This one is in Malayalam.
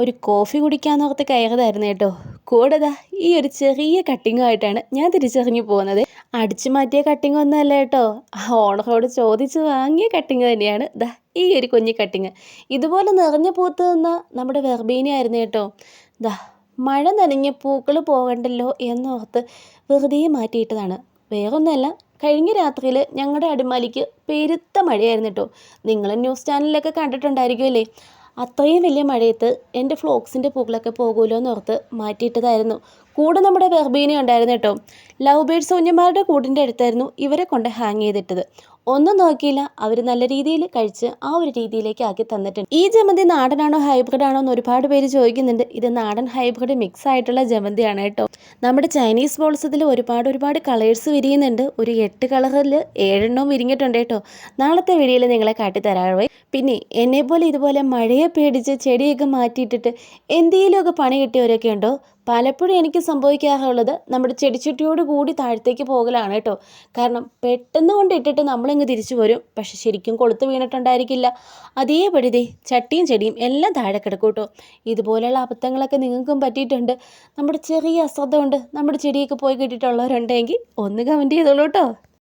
ഒരു കോഫി കുടിക്കാന്നോർത്ത് കയറതായിരുന്നു കേട്ടോ. കൂടെ ഈ ഒരു ചെറിയ കട്ടിങ്ങുമായിട്ടാണ് ഞാൻ തിരിച്ചറിഞ്ഞു പോകുന്നത്. അടിച്ചു മാറ്റിയ കട്ടിങ് ഒന്നുമല്ല കേട്ടോ. ഓണറോട് ചോദിച്ച് വാങ്ങിയ കട്ടിങ് തന്നെയാണ്. ദാ ഈ ഒരു കുഞ്ഞു കട്ടിങ് ഇതുപോലെ നിറഞ്ഞ പൂത്ത് നിന്ന നമ്മുടെ വെർബീനി ആയിരുന്നു കേട്ടോ. ദാ മഴ നനഞ്ഞ പൂക്കൾ പോകണ്ടല്ലോ എന്നോർത്ത് വെറുതെ മാറ്റിയിട്ടതാണ്. വേറൊന്നുമല്ല കഴിഞ്ഞ രാത്രിയിൽ ഞങ്ങളുടെ അടിമാലിക്ക് പെരുത്ത മഴയായിരുന്നു കേട്ടോ. നിങ്ങൾ ന്യൂസ് ചാനലിലൊക്കെ കണ്ടിട്ടുണ്ടായിരിക്കുമല്ലേ? അത്രയും വലിയ മഴയത്ത് എന്റെ ഫ്ലോക്സിന്റെ പൂക്കളൊക്കെ പോകുമല്ലോ എന്ന് ഓർത്ത് മാറ്റിയിട്ടതായിരുന്നു. കൂടെ നമ്മുടെ വെർബീനി ഉണ്ടായിരുന്നു കേട്ടോ. ലവ് ബേഡ്സ് കുഞ്ഞന്മാരുടെ കൂടിന്റെ അടുത്തായിരുന്നു ഇവരെ കൊണ്ട് ഹാങ് ചെയ്തിട്ടത്. ഒന്നും നോക്കിയില്ല അവർ നല്ല രീതിയിൽ കഴിച്ച് ആ ഒരു രീതിയിലേക്ക് ആക്കി തന്നിട്ടുണ്ട്. ഈ ജമന്തി നാടനാണോ ഹൈബ്രിഡ് ആണോ എന്ന് ഒരുപാട് പേര് ചോദിക്കുന്നുണ്ട്. ഇത് നാടൻ ഹൈബ്രിഡ് മിക്സ് ആയിട്ടുള്ള ജമന്തിയാണ് കേട്ടോ. നമ്മുടെ ചൈനീസ് ബോൾസത്തിൽ ഒരുപാട് ഒരുപാട് കളേഴ്സ് വിരിയുന്നുണ്ട്. ഒരു എട്ട് കളറിൽ ഏഴെണ്ണവും വിരിഞ്ഞിട്ടുണ്ട് കേട്ടോ. നാളത്തെ വീഡിയോയിൽ നിങ്ങളെ കാട്ടിത്തരാവേ പിന്നെ എന്നെപ്പോലെ ഇതുപോലെ മഴയെ പേടിച്ച് ചെടിയൊക്കെ മാറ്റിയിട്ടിട്ട് എന്തെങ്കിലുമൊക്കെ പണി കിട്ടിയവരൊക്കെ ഉണ്ടോ? പലപ്പോഴും എനിക്ക് സംഭവിക്കാറുള്ളത് നമ്മുടെ ചെടിച്ചട്ടിയോട് കൂടി താഴത്തേക്ക് പോകലാണ് കേട്ടോ. കാരണം പെട്ടെന്ന് കൊണ്ട് ഇട്ടിട്ട് നമ്മളിങ്ങ് തിരിച്ചു വരും. പക്ഷെ ശരിക്കും കൊളുത്ത് വീണിട്ടുണ്ടായിരിക്കില്ല. അതേപടി ദേ ചട്ടിയും ചെടിയും എല്ലാം താഴെ കിടക്കും കേട്ടോ. ഇതുപോലെയുള്ള അബദ്ധങ്ങളൊക്കെ നിങ്ങൾക്കും പറ്റിയിട്ടുണ്ട്. നമ്മുടെ ചെറിയ അശ്രദ്ധ കൊണ്ട് നമ്മുടെ ചെടിയൊക്കെ പോയി കിട്ടിയിട്ടുള്ളവരുണ്ടെങ്കിൽ ഒന്ന് കമന്റ് ചെയ്തോളൂ കേട്ടോ.